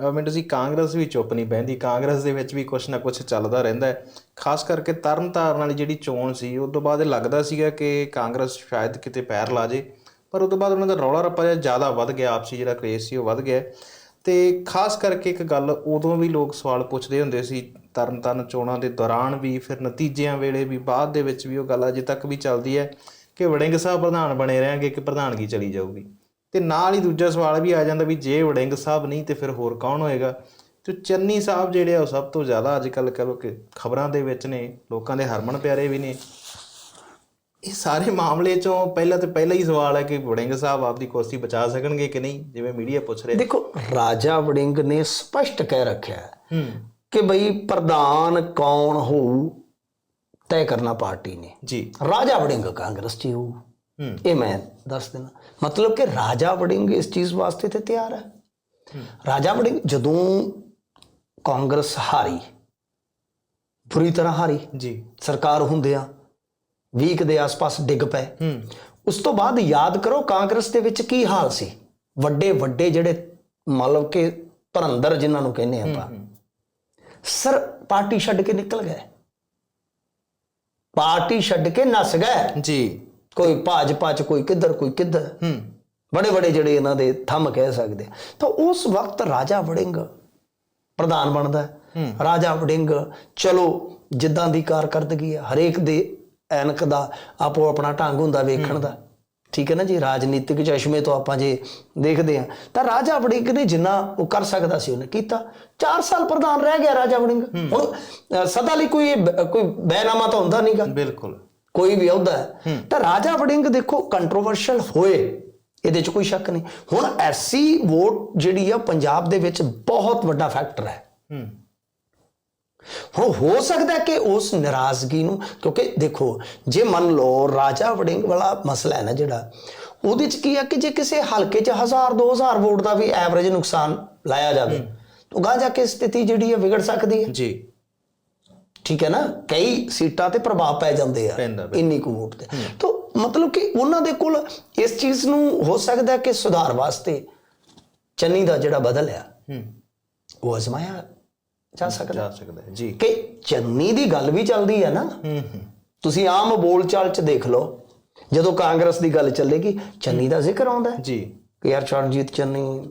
ਅਹ ਜੀ ਕਾਂਗਰਸ ਵੀ ਚੁੱਪ ਨਹੀਂ ਬਹਿੰਦੀ। ਕਾਂਗਰਸ ਦੇ ਵਿੱਚ ਵੀ ਕੁਝ ਨਾ ਕੁਝ ਚੱਲਦਾ ਰਹਿੰਦਾ ਹੈ। ਖਾਸ ਕਰਕੇ ਤਰਨਤਾਰਨ ਵਾਲੀ ਜਿਹੜੀ ਚੋਣ ਸੀ ਉਸ ਤੋਂ ਬਾਅਦ ਇਹ ਲੱਗਦਾ ਸੀਗਾ ਕਿ ਕਾਂਗਰਸ ਸ਼ਾਇਦ ਕਿਤੇ ਪੈਰ ਲਾ ਜੇ। ਪਰ ਉਸ ਤੋਂ ਬਾਅਦ ਉਹਨਾਂ ਦਾ ਰੌਲਾ ਰੱਪਾ ਜਿਹਾ ਜ਼ਿਆਦਾ ਵੱਧ ਗਿਆ, ਆਪਸੀ ਜਿਹੜਾ ਕ੍ਰੇਜ਼ ਸੀ ਉਹ ਵੱਧ ਗਿਆ। ਤੇ ਖਾਸ ਕਰਕੇ ਇੱਕ ਗੱਲ, ਉਦੋਂ ਵੀ ਲੋਕ ਸਵਾਲ ਪੁੱਛਦੇ ਹੁੰਦੇ ਸੀ, ਤਰਨਤਾਰਨ ਚੋਣਾਂ ਦੇ ਦੌਰਾਨ ਵੀ, ਫਿਰ ਨਤੀਜਿਆਂ ਵੇਲੇ ਵੀ, ਬਾਅਦ ਦੇ ਵਿੱਚ ਵੀ ਉਹ ਗੱਲ ਅਜੇ ਤੱਕ ਵੀ ਚੱਲਦੀ ਹੈ ਕਿ ਵੜਿੰਗ ਸਾਹਿਬ ਪ੍ਰਧਾਨ ਬਣੇ ਰਹਿਣਗੇ, ਕਿ ਪ੍ਰਧਾਨਗੀ ਚਲੀ ਜਾਊਗੀ। ਤੇ ਨਾਲ ਹੀ ਦੂਜਾ ਸਵਾਲ ਵੀ ਆ ਜਾਂਦਾ ਵੀ ਜੇ ਵੜਿੰਗ ਸਾਹਿਬ ਨਹੀਂ ਤੇ ਫਿਰ ਹੋਰ ਕੌਣ ਹੋਏਗਾ? ਤੇ ਚੰਨੀ ਸਾਹਿਬ ਜਿਹੜੇ ਆ ਉਹ ਸਭ ਤੋਂ ਜ਼ਿਆਦਾ ਅੱਜ ਕੱਲ ਕਹੋ ਕਿ ਖਬਰਾਂ ਦੇ ਵਿੱਚ ਨੇ ਲੋਕਾਂ ਦੇ ਹਰਮਨ ਪਿਆਰੇ ਵੀ ਨੇ। ਇਹ ਸਾਰੇ ਮਾਮਲੇ ਚੋਂ ਪਹਿਲਾਂ ਤੇ ਪਹਿਲਾ ਹੀ ਸਵਾਲ ਹੈ ਕਿ ਵੜਿੰਗ ਸਾਹਿਬ ਆਪਦੀ ਕੁਰਸੀ ਬਚਾ ਸਕਣਗੇ ਕਿ ਨਹੀਂ? ਜਿਵੇਂ ਮੀਡੀਆ ਪੁੱਛ ਰਿਹਾ। ਦੇਖੋ ਰਾਜਾ ਵੜਿੰਗ ਨੇ ਸਪਸ਼ਟ ਕਹਿ ਰੱਖਿਆ ਕਿ ਬਈ ਪ੍ਰਧਾਨ ਕੌਣ ਹੋਊ ਤੈਅ ਕਰਨਾ ਪਾਰਟੀ ਨੇ। ਜੀ। ਰਾਜਾ ਵੜਿੰਗ ਕਾਂਗਰਸ ਚ ਹੋਊ। ਇਹ ਮੈਂ ਦੱਸ ਦੇਣਾ ਮਤਲਬ ਕਿ ਰਾਜਾ ਵੜਿੰਗ ਇਸ ਚੀਜ਼ ਵਾਸਤੇ ਤੇ ਤਿਆਰ ਹੈ। ਰਾਜਾ ਵੜਿੰਗ ਜਦੋਂ ਕਾਂਗਰਸ ਹਾਰੀ ਬੁਰੀ ਤਰ੍ਹਾਂ ਹਾਰੀ ਜੀ। ਸਰਕਾਰ ਹੁੰਦਿਆਂ ਵੀਕ ਦੇ ਆਸ-ਪਾਸ ਡਿੱਗ ਪਏ ਉਸ ਤੋਂ ਬਾਅਦ ਯਾਦ ਕਰੋ ਕਾਂਗਰਸ ਦੇ ਵਿੱਚ ਕੀ ਹਾਲ ਸੀ। ਵੱਡੇ ਵੱਡੇ ਜਿਹੜੇ ਮਤਲਬ ਕਿ ਧਰੰਦਰ ਜਿਨ੍ਹਾਂ ਨੂੰ ਕਹਿੰਦੇ ਆਪਾਂ ਸਰ ਪਾਰਟੀ ਛੱਡ ਕੇ ਨਿਕਲ ਗਏ। ਪਾਰਟੀ ਛੱਡ ਕੇ ਨਸ ਗਏ। ਜੀ। ਕੋਈ ਭਾਜਪਾ ਚ ਕੋਈ ਕਿੱਧਰ ਕੋਈ ਕਿੱਧਰ ਹੂੰ। ਬੜੇ ਬੜੇ ਜਿਹੜੇ ਇਹਨਾਂ ਦੇ ਥੰਮ ਕਹਿ ਸਕਦੇ। ਤਾਂ ਉਸ ਵਕਤ ਰਾਜਾ ਵੜਿੰਗ ਪ੍ਰਧਾਨ ਬਣਦਾ। ਰਾਜਾ ਵੜਿੰਗ ਚਲੋ ਜਿੱਦਾਂ ਦੀ ਕਾਰਕਰਦਗੀ ਹੈ ਹਰੇਕ ਦੇ ਐਨਕ ਦਾ ਆਪੋ ਆਪਣਾ ਢੰਗ ਹੁੰਦਾ ਵੇਖਣ ਦਾ। ਠੀਕ ਹੈ ਨਾ ਜੀ? ਰਾਜਨੀਤਿਕ ਚਸ਼ਮੇ ਤੋਂ ਆਪਾਂ ਜੇ ਦੇਖਦੇ ਆ ਤਾਂ ਰਾਜਾ ਵੜਿੰਗ ਨੇ ਜਿੰਨਾ ਉਹ ਕਰ ਸਕਦਾ ਸੀ ਉਹਨੇ ਕੀਤਾ। 4 ਸਾਲ ਪ੍ਰਧਾਨ ਰਹਿ ਗਿਆ ਰਾਜਾ ਵੜਿੰਗ। ਹੁਣ ਸਦਾ ਲਈ ਕੋਈ ਕੋਈ ਬੈਨਾਮਾ ਤਾਂ ਹੁੰਦਾ ਨਹੀਂਗਾ ਬਿਲਕੁਲ। ਕੋਈ ਵੀ ਅਹੁਦਾ ਹੈ ਤਾਂ ਰਾਜਾ ਵੜਿੰਗ ਦੇਖੋ ਕੰਟਰੋਵਰਸ਼ਲ ਹੋਏ। ਇਹਦੇ 'ਚ ਕੋਈ ਸ਼ੱਕ ਨਹੀਂ। ਹੁਣ ਐਸੀ ਵੋਟ ਜਿਹੜੀ ਆ ਪੰਜਾਬ ਦੇ ਵਿੱਚ ਬਹੁਤ ਵੱਡਾ ਫੈਕਟਰ ਹੈ। ਹੂੰ। ਹੁਣ ਹੋ ਸਕਦਾ ਕਿ ਉਸ ਨਾਰਾਜ਼ਗੀ ਨੂੰ ਕਿਉਂਕਿ ਦੇਖੋ ਜੇ ਮੰਨ ਲਓ ਰਾਜਾ ਵੜਿੰਗ ਵਾਲਾ ਮਸਲਾ ਹੈ ਨਾ ਜਿਹੜਾ ਉਹਦੇ 'ਚ ਕੀ ਹੈ ਕਿ ਜੇ ਕਿਸੇ ਹਲਕੇ 'ਚ 1000 2000 ਵੋਟ ਦਾ ਵੀ ਐਵਰੇਜ ਨੁਕਸਾਨ ਲਾਇਆ ਜਾਵੇ ਤਾਂ ਗਾਂ ਜਾ ਕੇ ਸਥਿਤੀ ਜਿਹੜੀ ਹੈ ਵਿਗੜ ਸਕਦੀ ਹੈ। ਜੀ। ਠੀਕ ਹੈ ਨਾ? ਕਈ ਸੀਟਾਂ ਤੇ ਪ੍ਰਭਾਵ ਪੈ ਜਾਂਦੇ ਆ। ਇੰਨੀ ਕੁ ਵੋਟ ਤੇ। ਤਾਂ ਮਤਲਬ ਕਿ ਉਹਨਾਂ ਦੇ ਕੋਲ ਇਸ ਚੀਜ਼ ਨੂੰ ਹੋ ਸਕਦਾ ਕਿ ਸੁਧਾਰ ਵਾਸਤੇ ਚੰਨੀ ਦਾ ਜਿਹੜਾ ਬਦਲ ਆ ਉਹ ਅਜ਼ਮਾਇਆ ਜਾ ਸਕਦਾ। ਜਾ ਸਕਦਾ ਹੈ ਜੀ। ਕਿ ਚੰਨੀ ਦੀ ਗੱਲ ਵੀ ਚੱਲਦੀ ਹੈ ਨਾ? ਤੁਸੀਂ ਆਮ ਬੋਲਚਾਲ ਚ ਦੇਖ ਲਓ ਜਦੋਂ ਕਾਂਗਰਸ ਦੀ ਗੱਲ ਚੱਲੇਗੀ ਚੰਨੀ ਦਾ ਜ਼ਿਕਰ ਆਉਂਦਾ ਜੀ। ਕਿ ਯਾਰ ਚਰਨਜੀਤ ਚੰਨੀ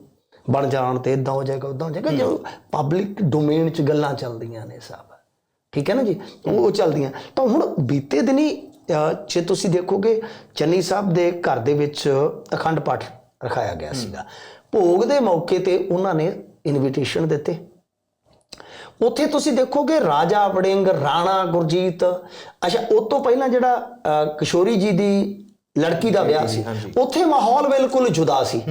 ਬਣ ਜਾਣ ਤੇ ਇਦਾਂ ਹੋ ਜਾਏਗਾ ਉਦਾਂ ਹੋ ਜਾਏਗਾ ਜੋ ਪਬਲਿਕ ਡੋਮੇਨ ਚ ਗੱਲਾਂ ਚੱਲਦੀਆਂ ਨੇ ਸਭ। ਠੀਕ ਹੈ ਨਾ ਜੀ? ਉਹ ਚੱਲਦੀਆਂ। ਤਾਂ ਹੁਣ ਬੀਤੇ ਦਿਨੀ ਜੇ ਤੁਸੀਂ ਦੇਖੋਗੇ ਚੰਨੀ ਸਾਹਿਬ ਦੇ ਘਰ ਦੇ ਵਿੱਚ ਅਖੰਡ ਪਾਠ ਰਖਾਇਆ ਗਿਆ ਸੀਗਾ। ਭੋਗ ਦੇ ਮੌਕੇ ਤੇ ਉਹਨਾਂ ਨੇ ਇਨਵੀਟੇਸ਼ਨ ਦਿੱਤੇ। ਉੱਥੇ ਤੁਸੀਂ ਦੇਖੋਗੇ ਰਾਜਾ ਵੜਿੰਗ ਰਾਣਾ ਗੁਰਜੀਤ। ਅੱਛਾ ਉਸ ਤੋਂ ਪਹਿਲਾਂ ਜਿਹੜਾ ਕਿਸ਼ੋਰੀ ਜੀ ਦੀ ਲੜਕੀ ਦਾ ਵਿਆਹ ਸੀ। ਉੱਥੇ ਮਾਹੌਲ ਬਿਲਕੁਲ ਜੁਦਾ ਸੀ।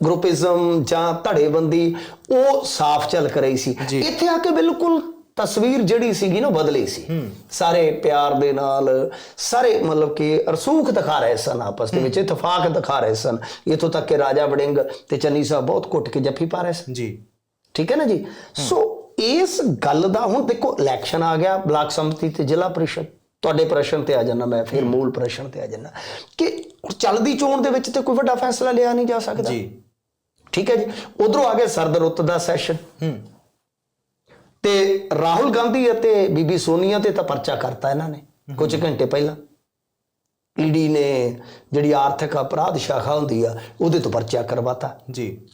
ਗਰੁੱਪਿਜ਼ਮ ਜਾਂ ਧੜੇਬੰਦੀ ਉਹ ਸਾਫ਼ ਝਲਕ ਰਹੀ ਸੀ। ਇੱਥੇ ਆ ਕੇ ਬਿਲਕੁਲ ਤਸਵੀਰ ਜਿਹੜੀ ਸੀਗੀ ਨਾ ਬਦਲੀ ਸੀ। ਸਾਰੇ ਪਿਆਰ ਦੇ ਨਾਲ ਸਾਰੇ ਮਤਲਬ ਕਿ ਰਸੂਖ ਦਿਖਾ ਰਹੇ ਸਨ ਆਪਸ ਦੇ ਵਿੱਚ ਇਤਫਾਕ ਦਿਖਾ ਰਹੇ ਸਨ। ਇਥੋਂ ਤੱਕ ਕਿ ਰਾਜਾ ਵੜਿੰਗ ਤੇ ਚੰਨੀ ਸਾਹਿਬ ਬਹੁਤ ਘੁੱਟ ਕੇ ਜੱਫੀ ਪਾ ਰਹੇ ਸਨ। ਜੀ। ਠੀਕ ਹੈ ਨਾ ਜੀ? ਸੋ ਇਸ ਗੱਲ ਦਾ ਹੁਣ ਦੇਖੋ ਇਲੈਕਸ਼ਨ ਆ ਗਿਆ ਬਲਾਕ ਸੰਮਤੀ ਤੇ ਜ਼ਿਲ੍ਹਾ ਪ੍ਰੀਸ਼ਦ। ਤੁਹਾਡੇ ਪ੍ਰਸ਼ਨ ਤੇ ਆ ਜਾਣਾ ਮੈਂ ਫਿਰ ਮੂਲ ਪ੍ਰਸ਼ਨ ਤੇ ਆ ਜਾਣਾ ਕਿ ਚੱਲਦੀ ਚੋਣ ਦੇ ਵਿੱਚ ਤੇ ਕੋਈ ਵੱਡਾ ਫੈਸਲਾ ਲਿਆ ਨਹੀਂ ਜਾ ਸਕਦਾ। ਜੀ। ਠੀਕ ਹੈ ਜੀ? ਉਧਰੋਂ ਆ ਗਿਆ ਸਰਦ ਰੁੱਤ ਦਾ ਸੈਸ਼ਨ। ਹੂੰ। ਤੇ ਰਾਹੁਲ ਗਾਂਧੀ ਅਤੇ ਬੀਬੀ ਸੋਨੀਆ ਤੇ ਤਾਂ ਪਰਚਾ ਕਰਤਾ ਇਹਨਾਂ ਨੇ ਕੁਝ ਘੰਟੇ ਪਹਿਲਾਂ। ਈਡੀ ਨੇ ਜਿਹੜੀ ਆਰਥਿਕ ਅਪਰਾਧ ਸ਼ਾਖਾ ਹੁੰਦੀ ਆ ਉਹਦੇ ਤੋਂ ਪਰਚਾ ਕਰਵਾਤਾ। ਜੀ।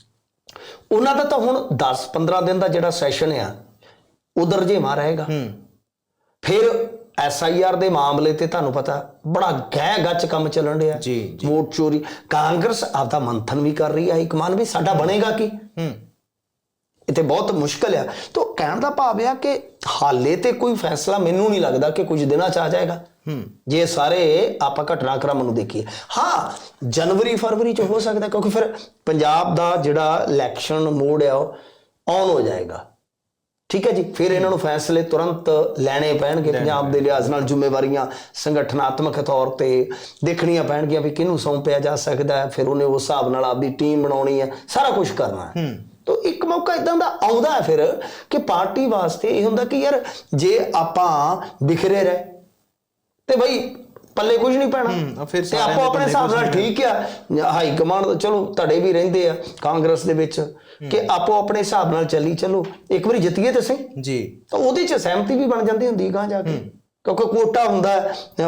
ਉਹਨਾਂ ਦਾ ਤਾਂ ਹੁਣ 10-15 ਦਿਨ ਦਾ ਜਿਹੜਾ ਸੈਸ਼ਨ ਆ ਉਧਰ ਜੇ ਮਾ ਰਹੇਗਾ। ਹੂੰ। ਫਿਰ ਐਸਆਈਆਰ ਦੇ ਮਾਮਲੇ ਤੇ ਤੁਹਾਨੂੰ ਪਤਾ ਬੜਾ ਗਹਿ ਗੱਚ ਕੰਮ ਚੱਲਣ ਰਿਹਾ ਜੀ। ਵੋਟ ਚੋਰੀ। ਕਾਂਗਰਸ ਆਪਦਾ ਮੰਥਨ ਵੀ ਕਰ ਰਹੀ ਹੈ ਇੱਕ ਮਨ ਵੀ ਸਾਡਾ ਬਣੇਗਾ ਕੀ? ਹੂੰ। ਤੇ ਬਹੁਤ ਮੁਸ਼ਕਲ ਆ। ਤਾਂ ਕਹਿਣ ਦਾ ਭਾਵ ਆ ਕਿ ਹਾਲੇ ਤੇ ਕੋਈ ਫੈਸਲਾ ਮੈਨੂੰ ਨਹੀਂ ਲੱਗਦਾ ਕਿ ਕੁਝ ਦਿਨਾਂ ਚ ਆ ਜਾਏਗਾ। ਹੂੰ। ਜੇ ਸਾਰੇ ਆਪਾਂ ਘਟਨਾਕ੍ਰਮ ਨੂੰ ਦੇਖੀਏ। ਹਾਂ ਜਨਵਰੀ ਫਰਵਰੀ ਚ ਹੋ ਸਕਦਾ ਕਿਉਂਕਿ ਫਿਰ ਪੰਜਾਬ ਦਾ ਜਿਹੜਾ ਇਲੈਕਸ਼ਨ ਮੋਡ ਆ ਉਹ ਔਨ ਹੋ ਜਾਏਗਾ। ਠੀਕ ਹੈ ਜੀ ਫਿਰ ਇਹਨਾਂ ਨੂੰ ਫੈਸਲੇ ਤੁਰੰਤ ਲੈਣੇ ਪੈਣਗੇ ਪੰਜਾਬ ਦੇ ਲਿਹਾਜ਼ ਨਾਲ ਜ਼ਿੰਮੇਵਾਰੀਆਂ ਸੰਗਠਨਾਤਮਕ ਤੌਰ ਤੇ ਦੇਖਣੀਆਂ ਪੈਣਗੀਆਂ ਵੀ ਕਿਹਨੂੰ ਸੌਂਪਿਆ ਜਾ ਸਕਦਾ ਹੈ ਫਿਰ ਉਹਨੇ ਉਸ ਹਿਸਾਬ ਨਾਲ ਆਪਦੀ ਟੀਮ ਬਣਾਉਣੀ ਹੈ ਸਾਰਾ ਕੁਝ ਕਰਨਾ ਹੈ। ਤਾਂ ਇੱਕ ਮੌਕਾ ਇਦਾਂ ਦਾ ਆਉਂਦਾ ਹੈ ਫਿਰ ਕਿ ਪਾਰਟੀ ਵਾਸਤੇ ਇਹ ਹੁੰਦਾ ਕਿ ਯਾਰ ਜੇ ਆਪਾਂ ਬਿਖਰੇ ਰਹੇ ਤੇ ਬਈ ਪੱਲੇ ਕੁਝ ਨਹੀਂ ਪੈਣਾ। ਫਿਰ ਤੇ ਆਪੋ ਆਪਣੇ ਹਿਸਾਬ ਨਾਲ ਠੀਕ ਆ। ਹਾਈ ਕਮਾਂਡ ਚਲੋ ਧੜੇ ਵੀ ਰਹਿੰਦੇ ਆ ਕਾਂਗਰਸ ਦੇ ਵਿੱਚ। ਕਿ ਆਪੋ ਆਪਣੇ ਹਿਸਾਬ ਨਾਲ ਚੱਲੀ ਚਲੋ। ਇੱਕ ਵਾਰੀ ਜਿੱਤੀਏ ਤੇ ਸਹੀ। ਜੀ। ਤਾਂ ਉਹਦੇ ਚ ਸਹਿਮਤੀ ਵੀ ਬਣ ਜਾਂਦੀ ਹੁੰਦੀ ਗਾਂ ਜਾ ਕੇ। ਕਿਉਂਕਿ ਕੋਟਾ ਹੁੰਦਾ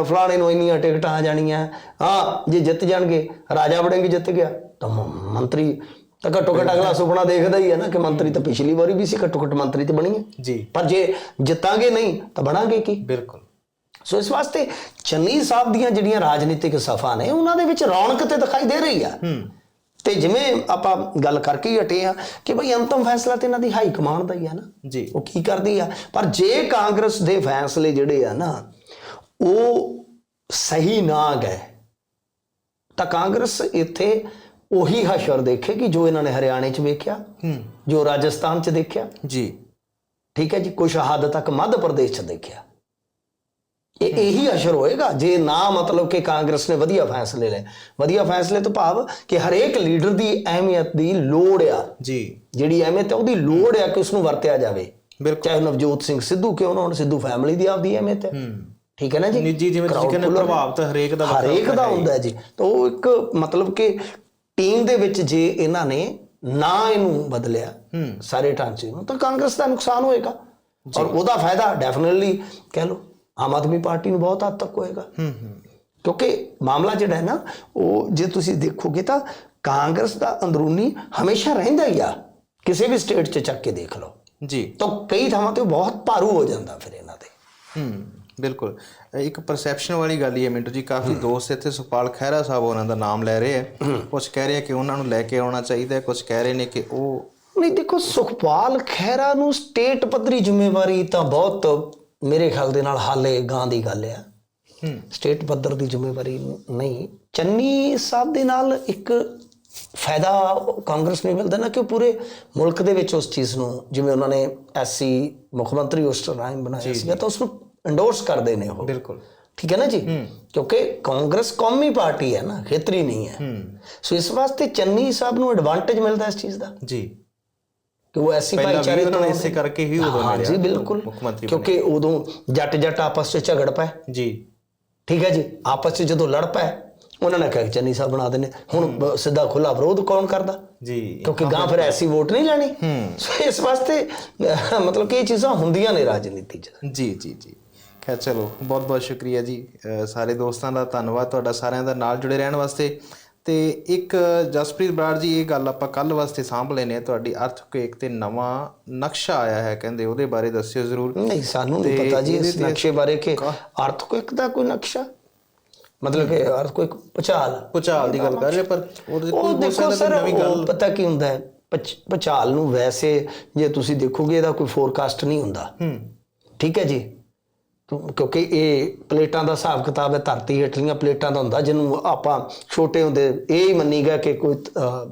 ਫਲਾਣੇ ਨੂੰ ਇੰਨੀਆਂ ਟਿਕਟਾਂ ਆ ਜਾਣੀਆਂ। ਹਾਂ ਜੇ ਜਿੱਤ ਜਾਣਗੇ ਰਾਜਾ ਵੜਿੰਗ ਜਿੱਤ ਗਿਆ। ਤਾਂ ਮੰਤਰੀ ਤਾਂ ਘੱਟੋ ਘੱਟ ਅਗਲਾ ਸੁਪਨਾ ਦੇਖਦਾ ਹੀ ਹੈ ਨਾ ਕਿ ਮੰਤਰੀ ਤਾਂ ਪਿਛਲੀ ਵਾਰੀ ਵੀ ਸੀ ਘੱਟੋ ਘੱਟ ਮੰਤਰੀ ਤੇ ਬਣੀ ਹੈ। ਜੀ। ਪਰ ਜੇ ਜਿੱਤਾਂਗੇ ਨਹੀਂ ਤਾਂ ਬਣਾਂਗੇ ਕੀ? ਬਿਲਕੁਲ। ਸੋ ਇਸ ਵਾਸਤੇ ਚੰਨੀ ਸਾਹਿਬ ਦੀਆਂ ਜਿਹੜੀਆਂ ਰਾਜਨੀਤਿਕ ਸਫਾ ਨੇ ਉਹਨਾਂ ਦੇ ਵਿੱਚ ਰੌਣਕ ਤੇ ਦਿਖਾਈ ਦੇ ਰਹੀ ਆ। ਤੇ ਜਿਵੇਂ ਆਪਾਂ ਗੱਲ ਕਰਕੇ ਹੀ ਹਟੇ ਆ ਕਿ ਭਈ ਅੰਤਮ ਫੈਸਲਾ ਤੇ ਇਹਨਾਂ ਦੀ ਹਾਈ ਕਮਾਂਡ ਦਾ ਹੀ ਆ ਨਾ। ਜੀ। ਉਹ ਕੀ ਕਰਦੀ ਆ? ਪਰ ਜੇ ਕਾਂਗਰਸ ਦੇ ਫੈਸਲੇ ਜਿਹੜੇ ਆ ਨਾ ਉਹ ਸਹੀ ਨਾ ਗਏ ਤਾਂ ਕਾਂਗਰਸ ਇੱਥੇ ਉਹੀ ਹਸ਼ਰ ਦੇਖੇਗੀ ਜੋ ਇਹਨਾਂ ਨੇ ਹਰਿਆਣੇ 'ਚ ਵੇਖਿਆ ਹੂੰ। ਜੋ ਰਾਜਸਥਾਨ 'ਚ ਦੇਖਿਆ। ਜੀ। ਠੀਕ ਹੈ ਜੀ ਕੁਝ ਹੱਦ ਤੱਕ ਮੱਧ ਪ੍ਰਦੇਸ਼ 'ਚ ਦੇਖਿਆ। ਇਹ ਇਹੀ ਅਸਰ ਹੋਏਗਾ। ਜੇ ਨਾ ਮਤਲਬ ਕਿ ਕਾਂਗਰਸ ਨੇ ਵਧੀਆ ਫੈਸਲੇ ਲਏ। ਵਧੀਆ ਫੈਸਲੇ ਤੋਂ ਭਾਵ ਕਿ ਹਰੇਕ ਲੀਡਰ ਦੀ ਅਹਿਮੀਅਤ ਦੀ ਲੋੜ ਆ। ਜੀ। ਜਿਹੜੀ ਅਹਿਮੀਅਤ ਹੈ ਉਹਦੀ ਲੋੜ ਆ ਕਿ ਉਸ ਨੂੰ ਵਰਤਿਆ ਜਾਵੇ। ਬਿਲਕੁਲ। ਚਾਹੇ ਨਵਜੋਤ ਸਿੰਘ ਸਿੱਧੂ ਕਿਉਂ ਨਾ ਹੋਣ ਸਿੱਧੂ ਫੈਮਿਲੀ ਦੀ ਆਪਦੀ ਅਹਿਮੀਅਤ ਹੈ। ਠੀਕ ਹੈ ਨਾ ਜੀ? ਨਿੱਜੀ ਜਿਵੇਂ ਤੁਸੀਂ ਕਹਿੰਦੇ ਪ੍ਰਭਾਵ ਤਾਂ ਹਰੇਕ ਦਾ ਹਰੇਕ ਦਾ ਹੁੰਦਾ ਹੈ ਜੀ। ਤਾਂ ਉਹ ਇੱਕ ਮਤਲਬ ਕਿ ਟੀਮ ਦੇ ਵਿੱਚ ਜੇ ਇਹਨਾਂ ਨੇ ਨਾ ਇਹਨੂੰ ਬਦਲਿਆ ਸਾਰੇ ਢਾਂਚੇ ਨੂੰ ਤਾਂ ਕਾਂਗਰਸ ਦਾ ਨੁਕਸਾਨ ਹੋਏਗਾ। ਔਰ ਉਹਦਾ ਫਾਇਦਾ ਡੈਫੀਨਿਟਲੀ ਕਹਿ ਲਓ ਆਮ ਆਦਮੀ ਪਾਰਟੀ ਨੂੰ ਬਹੁਤ ਹੱਦ ਤੱਕ ਹੋਏਗਾ। ਹੂੰ ਹੂੰ। ਕਿਉਂਕਿ ਮਾਮਲਾ ਜਿਹੜਾ ਹੈ ਨਾ ਉਹ ਜੇ ਤੁਸੀਂ ਦੇਖੋਗੇ ਤਾਂ ਕਾਂਗਰਸ ਦਾ ਅੰਦਰੂਨੀ ਹਮੇਸ਼ਾ ਰਹਿੰਦਾ ਹੀ ਆ। ਕਿਸੇ ਵੀ ਸਟੇਟ 'ਚ ਚੱਕ ਕੇ ਦੇਖ ਲਓ। ਜੀ। ਤਾਂ ਕਈ ਥਾਵਾਂ ਤੇ ਬਹੁਤ ਭਾਰੂ ਹੋ ਜਾਂਦਾ ਫਿਰ ਇਹਨਾਂ ਤੇ ਹੂੰ ਬਿਲਕੁਲ। ਇੱਕ ਪਰਸੈਪਸ਼ਨ ਵਾਲੀ ਗੱਲ ਹੀ ਹੈ ਮਿੰਟੂ ਜੀ ਕਾਫੀ ਦੋਸਤ ਇੱਥੇ ਸੁਪਾਲ ਖਹਿਰਾ ਸਾਹਿਬ ਉਹਨਾਂ ਦਾ ਨਾਮ ਲੈ ਰਹੇ ਆ। ਕੁਝ ਕਹਿ ਰਹੇ ਆ ਕਿ ਉਹਨਾਂ ਨੂੰ ਲੈ ਕੇ ਆਉਣਾ ਚਾਹੀਦਾ ਕੁਝ ਕਹਿ ਰਹੇ ਨੇ ਕਿ ਉਹ ਨਹੀਂ ਦੇਖੋ ਸੁਖਪਾਲ ਖਹਿਰਾ ਨੂੰ ਸਟੇਟ ਪੱਧਰੀ ਜ਼ਿੰਮੇਵਾਰੀ ਤਾਂ ਬਹੁਤ ਮੇਰੇ ਖਿਆਲ ਦੇ ਨਾਲ ਹਾਲੇ ਗਾਂ ਦੀ ਗੱਲ ਆ। ਹੂੰ। ਸਟੇਟ ਪੱਧਰ ਦੀ ਜ਼ਿੰਮੇਵਾਰੀ ਨਹੀਂ। ਚੰਨੀ ਸਾਹਿਬ ਦੇ ਨਾਲ ਇੱਕ ਫਾਇਦਾ ਕਾਂਗਰਸ ਨੂੰ ਮਿਲਦਾ ਨਾ ਕਿ ਉਹ ਪੂਰੇ ਮੁਲਕ ਦੇ ਵਿੱਚ ਉਸ ਚੀਜ਼ ਨੂੰ ਜਿਵੇਂ ਉਹਨਾਂ ਨੇ ਐਸਸੀ ਮੁੱਖ ਮੰਤਰੀ ਉਸ ਟਾਈਮ ਬਣਾਇਆ ਸੀਗਾ ਤਾਂ ਉਸ ਨੂੰ ਇੰਡੋਰਸ ਕਰਦੇ ਨੇ ਉਹ। ਬਿਲਕੁਲ। ਠੀਕ ਹੈ ਨਾ ਜੀ? ਕਿਉਂਕਿ ਕਾਂਗਰਸ ਕੌਮੀ ਪਾਰਟੀ ਹੈ ਨਾ ਖੇਤਰੀ ਨਹੀਂ ਹੂੰ। ਸੋ ਇਸ ਵਾਸਤੇ ਚੰਨੀ ਸਾਹਿਬ ਨੂੰ ਐਡਵਾਂਟੇਜ ਮਿਲਦਾ ਇਸ ਚੀਜ਼ ਦਾ। ਜੀ। ਕਿ ਉਹ ਐਸੀ ਭਾਈਚਾਰੇ ਤੋਂ ਇਸੇ ਕਰਕੇ ਹੀ ਉਦੋਂ ਹਾਂ ਮਿਲਿਆ ਜੀ ਬਿਲਕੁਲ। ਮੁੱਖ ਮੰਤਰੀ ਕਿਉਂਕਿ ਉਦੋਂ ਜੱਟ ਜੱਟ ਆਪਸ ਵਿੱਚ ਝਗੜ ਪਏ। ਜੀ। ਠੀਕ ਹੈ ਜੀ? ਆਪਸ ਵਿੱਚ ਜਦੋਂ ਲੜ ਪਏ ਉਹਨਾਂ ਨੇ ਕਿਹਾ ਚੰਨੀ ਸਾਹਿਬ ਬਣਾ ਦਿੰਦੇ। ਹੁਣ ਸਿੱਧਾ ਖੁੱਲਾ ਵਿਰੋਧ ਕੌਣ ਕਰਦਾ? ਜੀ। ਕਿਉਂਕਿ ਗਾਂ ਫਿਰ ਐਸੀ ਵੋਟ ਨਹੀਂ ਲੈਣੀ। ਸੋ ਇਸ ਵਾਸਤੇ ਮਤਲਬ ਕਿ ਇਹ ਚੀਜ਼ਾਂ ਹੁੰਦੀਆਂ ਨੇ ਰਾਜਨੀਤੀ 'ਚ। ਜੀ ਜੀ ਜੀ। ਖੈਰ ਚਲੋ ਬਹੁਤ ਬਹੁਤ ਸ਼ੁਕਰੀਆ ਜੀ। ਸਾਰੇ ਦੋਸਤਾਂ ਦਾ ਧੰਨਵਾਦ। ਤੁਹਾਡਾ ਸਾਰਿਆਂ ਦਾ ਨਾਲ ਜੁੜੇ ਰਹਿਣ ਵਾਸਤੇ। ਤੇ ਇੱਕ ਜਸਪ੍ਰੀਤ ਬਰਾੜ ਜੀ ਇਹ ਗੱਲ ਆਪਾਂ ਕੱਲ ਵਾਸਤੇ ਸਾਂਭ ਲੈਨੇ ਆ ਤੁਹਾਡੀ ਅਰਥਕਵੇਕ ਤੇ ਨਵਾਂ ਨਕਸ਼ਾ ਆਇਆ ਹੈ ਕਹਿੰਦੇ ਉਹਦੇ ਬਾਰੇ ਦੱਸਿਓ ਜ਼ਰੂਰ। ਨਹੀਂ ਸਾਨੂੰ ਨਹੀਂ ਪਤਾ ਜੀ ਇਸ ਨਕਸ਼ੇ ਬਾਰੇ ਕਿ ਅਰਥਕੁਇਕ ਦਾ ਕੋਈ ਨਕਸ਼ਾ? ਮਤਲਬ ਕਿ ਅਰਥਕੁਇਕ ਪਚਾਲ ਭੁਚਾਲ ਦੀ ਗੱਲ ਕਰ ਰਹੇ ਪਰ ਉਹਦੇ ਉਹ ਕੋਈ ਹੋ ਸਕਦਾ ਨਵੀਂ ਗੱਲ। ਪਤਾ ਕੀ ਹੁੰਦਾ ਹੈ? ਪਚ- ਭੁਚਾਲ ਨੂੰ ਵੈਸੇ ਜੇ ਤੁਸੀਂ ਦੇਖੋਗੇ ਇਹਦਾ ਕੋਈ ਫੋਰਕਾਸਟ ਨਹੀਂ ਹੁੰਦਾ। ਹੂੰ। ਠੀਕ ਹੈ ਜੀ? ਕਿਉਂਕਿ ਇਹ ਪਲੇਟਾਂ ਦਾ ਹਿਸਾਬ ਕਿਤਾਬ ਹੈ ਧਰਤੀ ਹੇਠਲੀਆਂ ਪਲੇਟਾਂ ਦਾ ਹੁੰਦਾ ਜਿਹਨੂੰ ਆਪਾਂ ਛੋਟੇ ਹੁੰਦੇ ਇਹ ਹੀ ਮੰਨੀ ਗਿਆ ਕਿ ਕੋਈ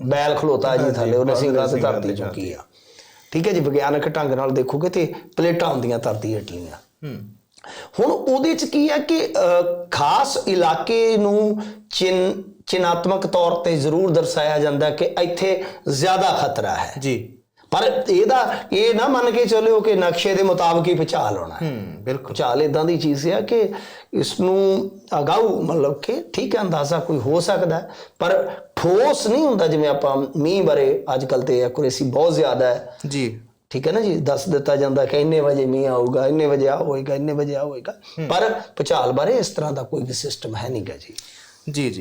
ਬੈਲ ਖਲੋਤਾ ਜੀ ਥੱਲੇ ਉਹਨੇ ਸਿੰਘਾਂ ਤੇ ਧਰਤੀ ਚੁੱਕੀ ਆ। ਠੀਕ ਹੈ ਜੀ ਵਿਗਿਆਨਕ ਢੰਗ ਨਾਲ ਦੇਖੋਗੇ ਤੇ ਪਲੇਟਾਂ ਹੁੰਦੀਆਂ ਧਰਤੀ ਹੇਠਲੀਆਂ। ਹੂੰ। ਹੁਣ ਉਹਦੇ ਚ ਕੀ ਹੈ ਕਿ ਖਾਸ ਇਲਾਕੇ ਨੂੰ ਚਿੰਨ ਚਿਨਾਤਮਕ ਤੌਰ ਤੇ ਜ਼ਰੂਰ ਦਰਸਾਇਆ ਜਾਂਦਾ ਕਿ ਇੱਥੇ ਜ਼ਿਆਦਾ ਖਤਰਾ ਹੈ। ਜੀ। ਪਰ ਇਹਦਾ ਇਹ ਨਾ ਮੰਨ ਕੇ ਚੱਲਿਓ ਕਿ ਨਕਸ਼ੇ ਦੇ ਮੁਤਾਬਕ ਹੀ ਭੁਚਾਲ ਹੋਣਾ ਹੈ। ਹੂੰ ਬਿਲਕੁਲ। ਭੁਚਾਲ ਇਦਾਂ ਦੀ ਚੀਜ਼ ਹੈ ਕਿ ਇਸ ਨੂੰ ਅਗਾਊ ਮਤਲਬ ਕਿ ਠੀਕ ਹੈ ਅੰਦਾਜ਼ਾ ਕੋਈ ਹੋ ਸਕਦਾ ਪਰ ਠੋਸ ਨਹੀਂ ਹੁੰਦਾ ਜਿਵੇਂ ਆਪਾਂ ਮੀਂਹ ਬਾਰੇ ਅੱਜ ਕੱਲ ਤੇ ਐਕੂਰੇਸੀ ਬਹੁਤ ਜ਼ਿਆਦਾ ਹੈ। ਜੀ। ਠੀਕ ਹੈ ਨਾ ਜੀ ਦੱਸ ਦਿੱਤਾ ਜਾਂਦਾ ਕਿ ਇੰਨੇ ਵਜੇ ਮੀਂਹ ਆਊਗਾ ਇੰਨੇ ਵਜੇ ਆ ਹੋਏਗਾ ਇੰਨੇ ਵਜੇ ਆ ਹੋਏਗਾ। ਪਰ ਭੁਚਾਲ ਬਾਰੇ ਇਸ ਤਰ੍ਹਾਂ ਦਾ ਕੋਈ ਵੀ ਸਿਸਟਮ ਹੈ ਨਹੀਂਗਾ ਜੀ। ਜੀ ਜੀ।